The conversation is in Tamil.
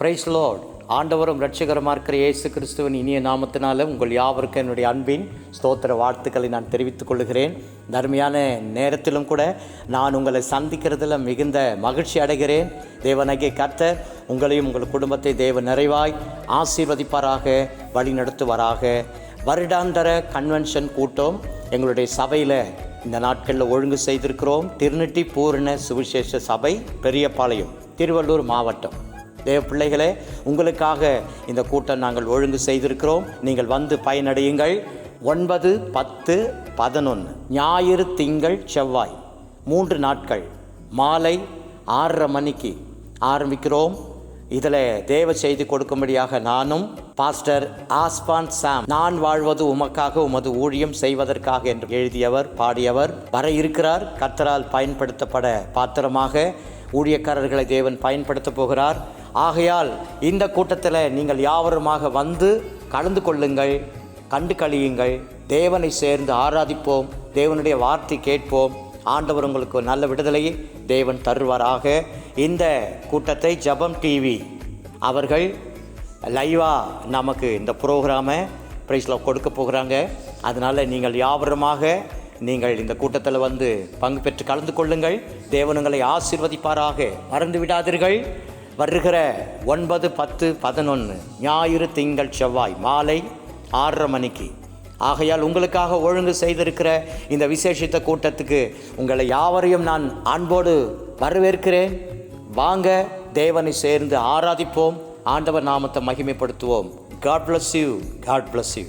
பிரைஸ் லோட் ஆண்டவரும் இரட்சகரமாக இருக்கிற இயேசு கிறிஸ்துவின் இனிய நாமத்தினால உங்கள் யாவருக்கும் என்னுடைய அன்பின் ஸ்தோத்திர வாழ்த்துக்களை நான் தெரிவித்துக் கொள்கிறேன். தர்மையான நேரத்திலும் கூட நான் உங்களை சந்திக்கிறதுல மிகுந்த மகிழ்ச்சி அடைகிறேன். தேவனகை கர்த்தர் உங்களையும் உங்கள் குடும்பத்தை தேவ நிறைவாய் ஆசீர்வதிப்பாராக வழிநடத்துவாராக. வருடாந்தர கன்வென்ஷன் கூட்டம் எங்களுடைய சபையில் இந்த நாட்களில் ஒழுங்கு செய்திருக்கிறோம். திருநெட்டி பூரண சுவிசேஷ சபை பெரியபாளையம் திருவள்ளூர் மாவட்டம். தேவ பிள்ளைகளே உங்களுக்காக இந்த கூட்டம் நாங்கள் ஒழுங்கு செய்திருக்கிறோம். நீங்கள் வந்து பயனடையுங்கள். ஒன்பது பத்து பதினொன்று ஞாயிறு திங்கள் செவ்வாய். மூன்று நாட்கள். மாலை ஆறரை மணிக்கு ஆரம்பிக்கிறோம். இதில் தேவ செய்தி கொடுக்கும்படியாக நானும் பாஸ்டர் ஆஸ்பான் சாம் நான் வாழ்வது உமக்காக உமது ஊழியம் செய்வதற்காக என்று எழுதியவர் பாடியவர் வர இருக்கிறார். கர்த்தரால் பயன்படுத்தப்பட பாத்திரமாக ஊழியக்காரர்களை தேவன் பயன்படுத்த போகிறார். ஆகையால் இந்த கூட்டத்தில் நீங்கள் யாவருமாக வந்து கலந்து கொள்ளுங்கள் கண்டு கழியுங்கள். தேவனை சேர்ந்து ஆராதிப்போம் தேவனுடைய வார்த்தை கேட்போம். ஆண்டவர் உங்களுக்கு நல்ல விடுதலையை தேவன் தருவாராக. இந்த கூட்டத்தை ஜபம் டிவி அவர்கள் லைவாக நமக்கு இந்த ப்ரோக்ராமை ப்ரைஸில் கொடுக்க போகிறாங்க. அதனால் நீங்கள் யாவருமாக நீங்கள் இந்த கூட்டத்தில் வந்து பங்கு பெற்று கலந்து கொள்ளுங்கள். தேவன் உங்களை ஆசீர்வதிப்பாராக. மறந்து விடாதீர்கள். வருகிற ஒன்பது பத்து பதினொன்று ஞாயிறு திங்கள் செவ்வாய் மாலை ஆறரை மணிக்கு. ஆகையால் உங்களுக்காக ஒழுங்கு செய்திருக்கிற இந்த விசேஷித்த கூட்டத்துக்கு உங்களை யாவரையும் நான் அன்போடு வரவேற்கிறேன். வாங்க தேவனை சேர்ந்து ஆராதிப்போம். ஆண்டவர் நாமத்தை மகிமைப்படுத்துவோம். God bless you God bless you